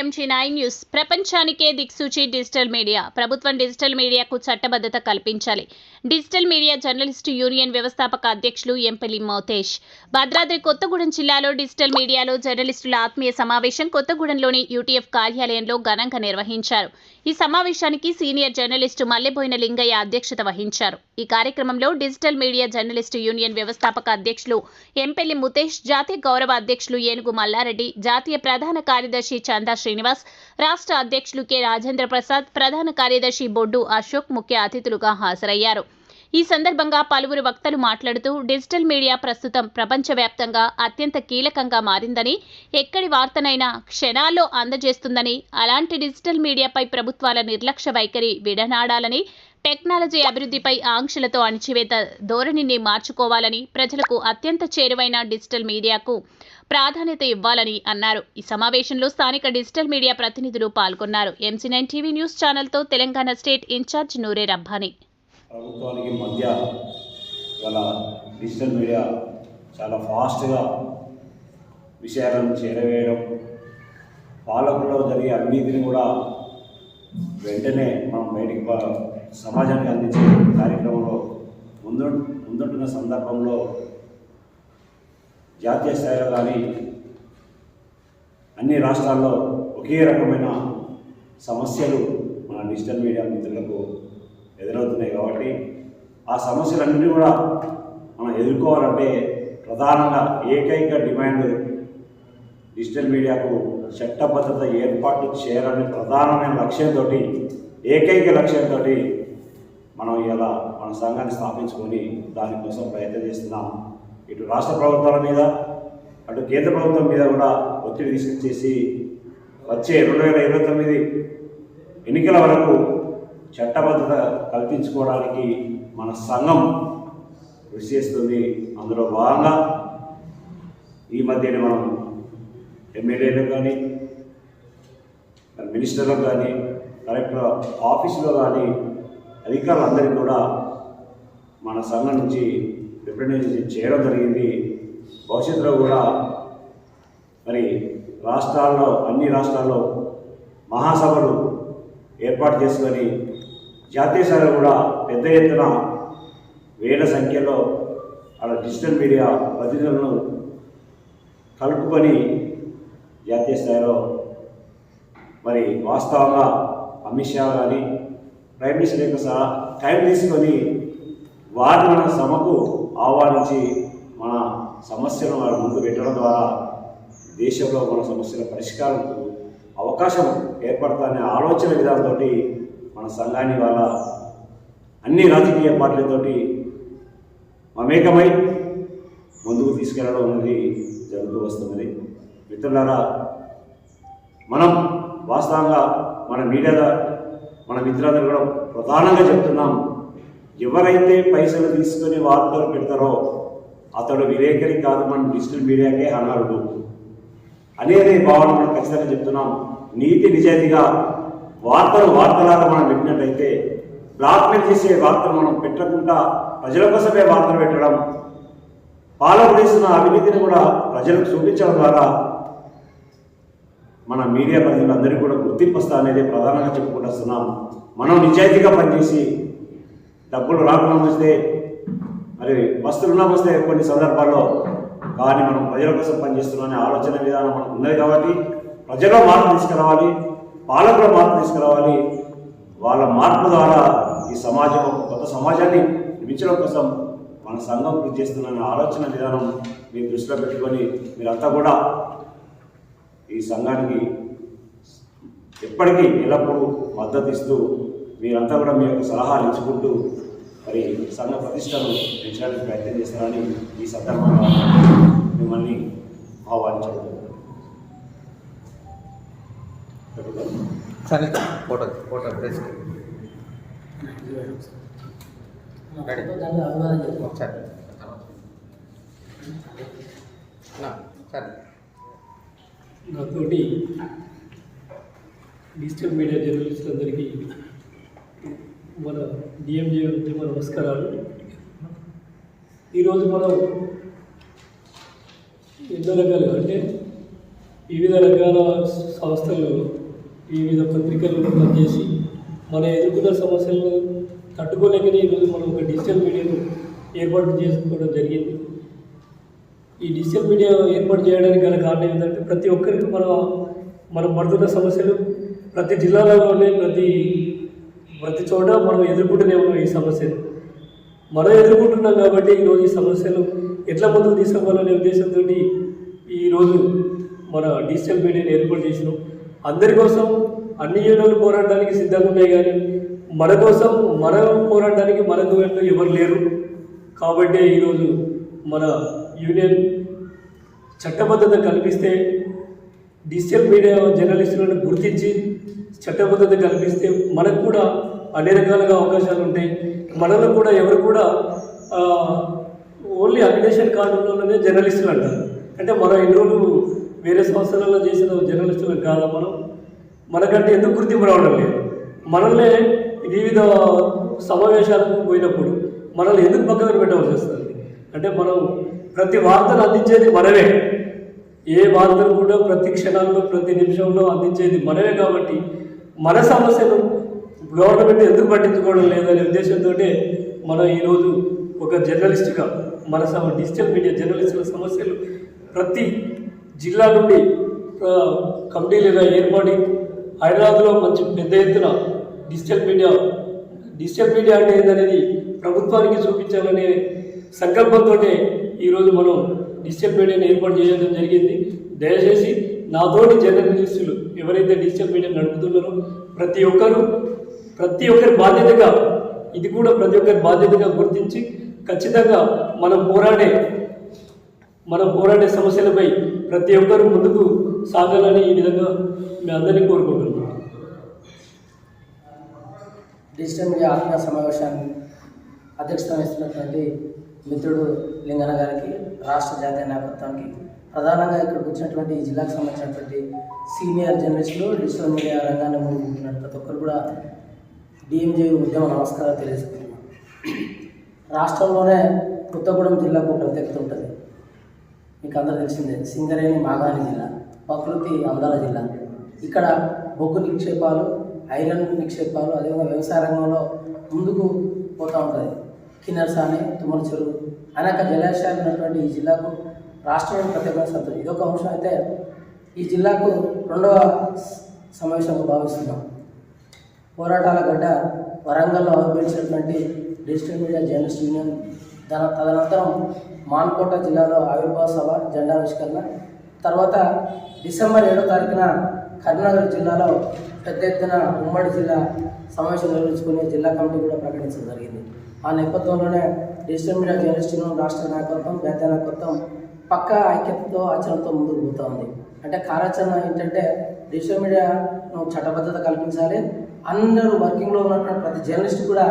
MG nine news ప్రపంచానికే దిక్సూచి digital media. ప్రభుత్వం డిజిటల్ మీడియాకు చట్టబద్ధత కల్పించాలి. డిజిటల్ మీడియా జర్నలిస్టు యూనియన్ వ్యవస్థాపక అధ్యక్షులు ఎంపల్లి మౌతేష్. భద్రాద్రి కొత్తగూడెం జిల్లాలో డిజిటల్ మీడియాలో జర్నలిస్టుల ఆత్మీయ సమావేశం కొత్తగూడెంలోని యూటీఎఫ్ కార్యాలయంలో ఘనంగా నిర్వహించారు. ఈ సమావేశానికి సీనియర్ జర్నలిస్టు మల్లెబోయిన లింగయ్య అధ్యక్షత వహించారు. ఈ కార్యక్రమంలో డిజిటల్ మీడియా జర్నలిస్టు యూనియన్ వ్యవస్థాపక అధ్యక్షులు ఎంపెల్లి ముతేష్ జాతీయ గౌరవ అధ్యక్షులు ఏనుగు మల్లారెడ్డి జాతీయ ప్రధాన కార్యదర్శి చందా శ్రీనివాస్. రాష్ట్ర అధ్యక్షులు కె. రాజేంద్ర ప్రసాద్ ప్రధాన కార్యదర్శి బొడ్డు అశోక్ ముఖ్య అతిథులుగా హాజరయ్యారు. ఈ సందర్భంగా పలువురు వక్తలు మాట్లాడుతూ డిజిటల్ మీడియా ప్రస్తుతం ప్రపంచవ్యాప్తంగా అత్యంత కీలకంగా మారిందని ఎక్కడి వార్తనైనా క్షణాల్లో అందజేస్తుందని అలాంటి డిజిటల్ మీడియాపై ప్రభుత్వాల నిర్లక్ష్య వైఖరి విడనాడాలని టెక్నాలజీ అభివృద్ధిపై ఆంక్షలతో అణిచివేత ధోరణిని మార్చుకోవాలని ప్రజలకు అత్యంత చేరువైన డిజిటల్ మీడియాకు ప్రాధాన్యత ఇవ్వాలని అన్నారు. ఈ సమావేశంలో స్థానిక డిజిటల్ మీడియా ప్రతినిధులు పాల్గొన్నారు. ఎంసీ నైన్ టీవీ న్యూస్ ఛానల్తో తెలంగాణ స్టేట్ ఇన్ఛార్జ్ నూరే రబ్బానీ. ప్రభుత్వానికి మధ్య ఇవాళ డిజిటల్ మీడియా చాలా ఫాస్ట్గా విషయాలను చేరవేయడం పాలకుల్లో జరిగే అవినీతిని కూడా వెంటనే మనం బయటికి సమాజానికి అందించే కార్యక్రమంలో ముందు ముందుంటున్న సందర్భంలో జాతీయ స్థాయిలో కానీ అన్ని రాష్ట్రాల్లో ఒకే రకమైన సమస్యలు మన డిజిటల్ మీడియా మిత్రులకు ఎదురవుతున్నాయి కాబట్టి ఆ సమస్యలన్నీ కూడా మనం ఎదుర్కోవాలంటే ప్రధానంగా ఏకైక డిమాండ్ డిజిటల్ మీడియాకు చట్టబద్ధత ఏర్పాటు చేయాలనే ప్రధానమైన లక్ష్యంతో ఏకైక లక్ష్యంతో మనం ఇలా మన సంఘాన్ని స్థాపించుకొని దానికోసం ప్రయత్నం చేస్తున్నాం. ఇటు రాష్ట్ర ప్రభుత్వాల మీద అటు కేంద్ర ప్రభుత్వం మీద కూడా ఒత్తిడి తీసుకొచ్చేసి వచ్చే రెండు వేల ఇరవై తొమ్మిది ఎన్నికల వరకు చట్టబద్ధత కల్పించుకోవడానికి మన సంఘం కృషి చేస్తుంది. అందులో భాగంగా ఈ మధ్యనే మనం ఎమ్మెల్యేలకు కానీ మినిస్టర్లకు కానీ కలెక్టర్ ఆఫీసులో కానీ అధికారులందరికీ కూడా మన సంఘం నుంచి రిప్రజెంటేషన్ చేయడం జరిగింది. భవిష్యత్తులో కూడా మరి రాష్ట్రాల్లో అన్ని రాష్ట్రాల్లో మహాసభలు ఏర్పాటు చేసుకొని జాతీయ స్థాయిలో కూడా పెద్ద ఎత్తున వేల సంఖ్యలో అలా డిజిటల్ మీడియా ప్రతినిధులను కలుపుకొని జాతీయ స్థాయిలో మరి వాస్తవంగా అమిత్ షా కానీ ప్రైమ్ మినిస్టర్ యొక్క సహా టైం తీసుకొని వారిని మన సభకు ఆహ్వానించి మన సమస్యలను వారి ముందు పెట్టడం ద్వారా దేశంలో మన సమస్యల పరిష్కారంకు అవకాశం ఏర్పడతానే ఆలోచన విధానంతో మన సంఘాన్ని వాళ్ళ అన్ని రాజకీయ పార్టీలతోటి మమేకమై ముందుకు తీసుకెళ్ళడం అనేది జరుగుతూ వస్తున్నది. మిత్రులారా మనం వాస్తవంగా మన మీడియాలో మన మిత్రులందరూ కూడా ప్రధానంగా చెప్తున్నాం ఎవరైతే పైసలు తీసుకొని వార్తలు పెడతారో అతడు విలేకరి కాదు మన డిజిటల్ మీడియాకే అనర్హుడు అనేది భావన మనం ఖచ్చితంగా చెప్తున్నాం. నీతి నిజాయితీగా వార్తలు వార్తలాగా మనం పెట్టినట్టయితే బ్లాక్మెయిల్ చేసే వార్తలు మనం పెట్టకుండా ప్రజల కోసమే వార్తలు పెట్టడం పాలకులు చేస్తున్న అవినీతిని కూడా ప్రజలకు చూపించడం ద్వారా మన మీడియా ప్రజలందరికీ కూడా గుర్తింపు వస్తా అనేది ప్రధానంగా చెప్పుకుంటూ వస్తున్నాం. మనం నిజాయితీగా పనిచేసి డబ్బులు రాకుండా వస్తే మరి వస్తువులున్నా వస్తే కొన్ని సందర్భాల్లో కానీ మనం ప్రజల కోసం పనిచేస్తున్నామనే ఆలోచన విధానం మనకు ఉన్నది కాబట్టి ప్రజల్లో మార్పు తీసుకురావాలి పాలకుల మార్పు తీసుకురావాలి. వాళ్ళ మార్పు ద్వారా ఈ సమాజం కొత్త సమాజాన్ని నిర్మించడం కోసం మన సంఘం కృషి చేస్తున్న ఆలోచన విధానం మీరు దృష్టిలో పెట్టుకొని మీరంతా కూడా ఈ సంఘానికి ఎప్పటికీ ఎల్లప్పుడూ మద్దతు ఇస్తూ మీరంతా కూడా మీ యొక్క సలహాలు ఇచ్చుకుంటూ మరి సంఘ ప్రతిష్టను పెంచడానికి ప్రయత్నం చేస్తారని ఈ సందర్భంగా మిమ్మల్ని ఆహ్వానించడం సరే ఫోటో ఫోటో ప్రెస్ రెడీ సరే. నా, సరే. నాతోటి డిజిటల్ మీడియా జర్నలిస్టులందరికీ మన డిఎంజే ఉద్యమ నమస్కారాలు. ఈరోజు మనం ఎన్నో రకాలు అంటే వివిధ రకాల సంస్థలు వివిధ పత్రికలు పనిచేసి మన ఎదుర్కొన్న సమస్యలను తట్టుకోలేకనే ఈరోజు మనం ఒక డిజిటల్ మీడియాను ఏర్పాటు చేసుకోవడం జరిగింది. ఈ డిజిటల్ మీడియా ఏర్పాటు చేయడానికి గల కారణం ఏంటంటే ప్రతి ఒక్కరికి మన మనం పడుతున్న సమస్యలు ప్రతి జిల్లాలోనే ప్రతి ప్రతి చోట మనం ఎదుర్కొంటూనే ఉన్నాం ఈ సమస్యలు. మనం ఎదుర్కొంటున్నాం కాబట్టి ఈరోజు ఈ సమస్యలు ఎట్లా ముందుకు తీసుకోవాలనే ఉద్దేశంతో ఈరోజు మన డిజిటల్ మీడియాని ఏర్పాటు చేసినాం. అందరి కోసం అన్ని యూనియన్లు పోరాడడానికి సిద్ధంగా ఉన్నాయి కానీ మన కోసం మన పోరాడడానికి మన దూరంలో ఎవరు లేరు. కాబట్టి ఈరోజు మన యూనియన్ చట్టబద్ధత కల్పిస్తే డిజిటల్ మీడియా జర్నలిస్టులను గుర్తించి చట్టబద్ధత కల్పిస్తే మనకు కూడా అన్ని రకాలుగా అవకాశాలు ఉంటాయి. మనలో కూడా ఎవరు కూడా ఓన్లీ అగ్నేషన్ కార్డులోనే జర్నలిస్టులు అంటారు. అంటే మనం ఎన్ని రోజులు వేరే సంవత్సరాల్లో చేసిన జర్నలిస్టులు కాదా మనం? మనకంటే ఎందుకు గుర్తింపు రావడం లేదు. మనల్నే వివిధ సమావేశాలకు పోయినప్పుడు మనల్ని ఎందుకు పక్కన పెట్టవలసి వస్తుంది? అంటే మనం ప్రతి వార్తను అందించేది మనమే. ఏ వార్తను కూడా ప్రతి క్షణాల్లో ప్రతి నిమిషంలో అందించేది మనమే కాబట్టి మన సమస్యను గవర్నమెంట్ ఎందుకు పట్టించుకోవడం లేదనే ఉద్దేశంతో మనం ఈరోజు ఒక జర్నలిస్ట్గా మన సమ డిజిటల్ మీడియా జర్నలిస్టుల సమస్యలు ప్రతి జిల్లా నుండి ఆ, కమిటీలుగా ఏర్పడి హైదరాబాద్లో మంచి పెద్ద ఎత్తున డిజిటల్ మీడియా డిజిటల్ మీడియా అంటే ఏందనేది ప్రభుత్వానికి చూపించాలనే సంకల్పంతో ఈరోజు మనం డిజిటల్ మీడియాను ఏర్పాటు చేయడం జరిగింది. దయచేసి నాతోటి జర్నలిస్టులు ఎవరైతే డిజిటల్ మీడియా నడుపుతున్నారో ప్రతి ఒక్కరు ప్రతి ఒక్కరి బాధ్యతగా ఇది కూడా ప్రతి ఒక్కరి బాధ్యతగా గుర్తించి ఖచ్చితంగా మనం పోరాడే మనం పోరాడే సమస్యలపై ప్రతి ఒక్కరూ ముందుకు సాగాలని ఈ విధంగా మీ అందరినీ కోరుకుంటున్నాను. డిజిటల్ మీడియా ఆత్మ సమావేశాన్ని అధ్యక్షత వహిస్తున్నటువంటి మిత్రుడు లింగన గారికి రాష్ట్ర జాతీయ నాయకత్వానికి ప్రధానంగా ఇక్కడికి వచ్చినటువంటి ఈ జిల్లాకు సంబంధించినటువంటి సీనియర్ జర్నలిస్టులు డిజిటల్ మీడియా రంగాన్ని ముందుకుంటున్నారు ప్రతి ఒక్కరు కూడా డిఎంజే ఉద్యమ నమస్కారాలు తెలియజేసుకుంటున్నాం రాష్ట్రంలోనే కొత్తగూడెం జిల్లాకు ప్రత్యేకత ఉంటుంది. మీకు అందరూ తెలిసిందే సింగరేణి మాగాణి జిల్లా ప్రకృతి అందాల జిల్లా. ఇక్కడ బొగ్గు నిక్షేపాలు ఐరన్ నిక్షేపాలు అదేవిధంగా వ్యవసాయ రంగంలో ముందుకు పోతూ ఉంటుంది కిన్నర్సాని తుమ్మల చెరువు అనేక జలాశయాలు ఉన్నటువంటి ఈ జిల్లాకు రాష్ట్రంలో ప్రత్యేకమైన సంతోషం ఇదొక అంశం. అయితే ఈ జిల్లాకు రెండవ సమావేశంగా భావిస్తున్నాం. పోరాటాల గడ్డ వరంగల్లో ఆవిర్భవించినటువంటి డిజిటల్ మీడియా జర్నలిస్ట్ యూనియన్ దాని తదనంతరం మాన్కోట జిల్లాలో ఆవిర్భావ సభ జెండా ఆవిష్కరణ తర్వాత డిసెంబర్ ఏడో తారీఖున కరీంనగర్ జిల్లాలో పెద్ద ఎత్తున ఉమ్మడి జిల్లా సమావేశం నిర్వహించుకునే జిల్లా కమిటీ కూడా ప్రకటించడం జరిగింది. ఆ నేపథ్యంలోనే డిజిటల్ మీడియా జర్నలిస్ట్ యూనియన్ రాష్ట్ర నాయకత్వం జాతీయ నాయకత్వం పక్క ఐక్యతతో ఆచరణతో ముందుకు పోతా ఉంది. అంటే కార్యాచరణ ఏంటంటే డిజిటల్ మీడియా చట్టబద్ధత కల్పించాలి. అందరూ వర్కింగ్లో ఉన్నటువంటి ప్రతి జర్నలిస్ట్ కూడా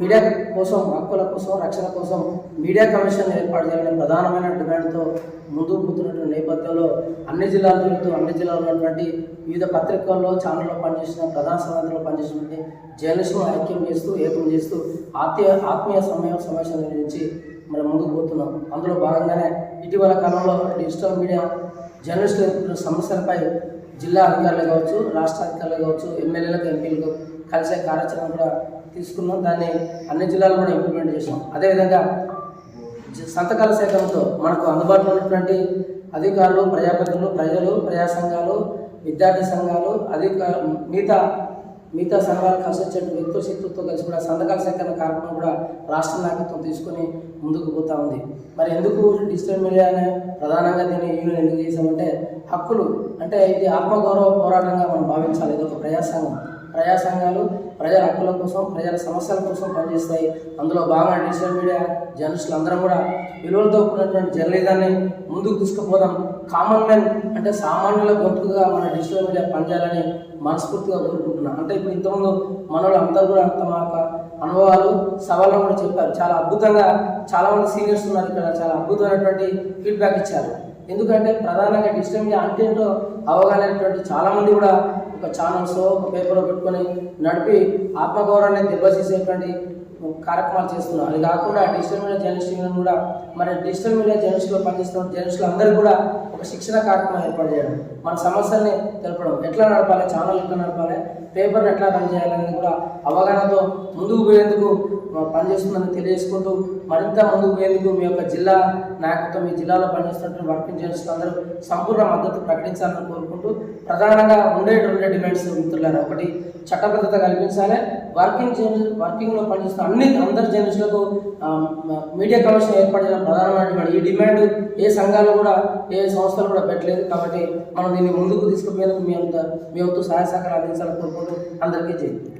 మీడియా కోసం హక్కుల కోసం రక్షణ కోసం మీడియా కమిషన్ ఏర్పాటు చేయాలనే ప్రధానమైన డిమాండ్తో ముందుకు పోతున్నటువంటి నేపథ్యంలో అన్ని జిల్లాలతో తిరుగుతూ అన్ని జిల్లాలో ఉన్నటువంటి వివిధ పత్రికల్లో ఛానల్లో పనిచేసిన ప్రధాన సమాధానంలో పనిచేసినటువంటి జర్నలిస్టులను ఐక్యం చేస్తూ ఏకం చేస్తూ ఆత్మీయ ఆత్మీయ సమయం సమావేశం నిర్వహించి మనం ముందుకు పోతున్నాం. అందులో భాగంగానే ఇటీవల కాలంలో డిజిటల్ మీడియా జర్నలిస్టులు ఎదుర్కొన్న సమస్యలపై జిల్లా అధికారులు కావచ్చు రాష్ట్ర అధికారులు కావచ్చు ఎమ్మెల్యేలకు ఎంపీలకు కలిసే కార్యాచరణ కూడా తీసుకున్నాం. దాన్ని అన్ని జిల్లాలు కూడా ఇంప్లిమెంట్ చేసాం అదేవిధంగా సంతకాల సేకరణతో మనకు అందుబాటులో ఉన్నటువంటి అధికారులు ప్రజాప్రతినిధులు ప్రజలు ప్రజా సంఘాలు విద్యార్థి సంఘాలు అధిక మిగతా మిగతా సంఘాలు కలిసి వచ్చే వ్యక్తుల శక్తులతో కలిసి కూడా సంతకాల సేకరణ కార్యక్రమం కూడా రాష్ట్ర నాయకత్వం తీసుకొని ముందుకు పోతా ఉంది. మరి ఎందుకు డిజిటల్ మీడియానే ప్రధానంగా దీన్ని యూనియన్ ఎందుకు చేసామంటే హక్కులు అంటే ఇది ఆత్మగౌరవ పోరాటంగా మనం భావించాలి. ఇది ఒక ప్రజాసంఘం ప్రజాసంఘాలు ప్రజల హక్కుల కోసం ప్రజల సమస్యల కోసం పనిచేస్తాయి. అందులో భాగంగా డిజిటల్ మీడియా జర్నలిస్టులు అందరం కూడా విలువలతో కూడినటువంటి జర్నలిజాన్ని ముందుకు తీసుకుపోదాం. కామన్ మ్యాన్ అంటే సామాన్యుల గొంతుగా మన డిజిటల్ మీడియా పనిచేయాలని మనస్ఫూర్తిగా కోరుకుంటున్నాను. అంటే ఇప్పుడు ఇంతకుముందు మన అందరూ కూడా తమ యొక్క అనుభవాలు సవాళ్ళను కూడా చెప్పారు. చాలా అద్భుతంగా చాలామంది సీనియర్స్ ఉన్నారు ఇక్కడ. చాలా అద్భుతమైనటువంటి ఫీడ్బ్యాక్ ఇచ్చారు. ఎందుకంటే ప్రధానంగా డిజిటల్ మీడియా అంటే ఏంటో అవగాహన చాలామంది కూడా ఒక ఛానల్స్ ఒక పేపర్లో పెట్టుకొని నడిపి ఆత్మగౌరవాన్ని దెబ్బతీసేటువంటి కార్యక్రమాలు చేస్తున్నారు. అది కాకుండా డిజిటల్ మీడియా జర్నలిస్ట్ కూడా మరి డిజిటల్ మీడియా జర్నలిస్టులో పనిచేస్తున్న జర్నలిస్టులు అందరూ కూడా ఒక శిక్షణ కార్యక్రమం ఏర్పాటు చేయడం మన సమస్యల్ని తెలపడం. ఎట్లా నడపాలి? ఛానల్ ఎట్లా నడపాలి? పేపర్ని ఎట్లా రన్ చేయాలనేది కూడా అవగాహనతో ముందుకు పోయేందుకు పనిచేస్తుందని తెలియజేసుకుంటూ మరింత ముందుకు పోయేందుకు మీ యొక్క జిల్లా నాయకత్వం మీ జిల్లాలో పనిచేస్తున్నటువంటి వర్కింగ్ జర్నలిస్టులు అందరూ సంపూర్ణ మద్దతు ప్రకటించాలని కోరుకుంటూ ప్రధానంగా ఉండే రెండు డిమాండ్స్ మిత్రులారా ఒకటి చట్టబద్ధత కల్పించాలి వర్కింగ్ జర్నల్ వర్కింగ్లో పనిచేస్తున్న అన్ని అందరి జర్నలిస్టులకు మీడియా కమిషన్ ఏర్పాటు చేయడం ప్రధానమైన డిమాండ్. ఈ డిమాండ్ ఏ సంఘాలు కూడా ఏ సంస్థలు కూడా పెట్టలేదు కాబట్టి మనం దీన్ని ముందుకు తీసుకుపోయేందుకు మీ అంత మీ వంతు సహాయ సహకారం అందించాలని కోరుకుంటూ అందరికీ చేయండి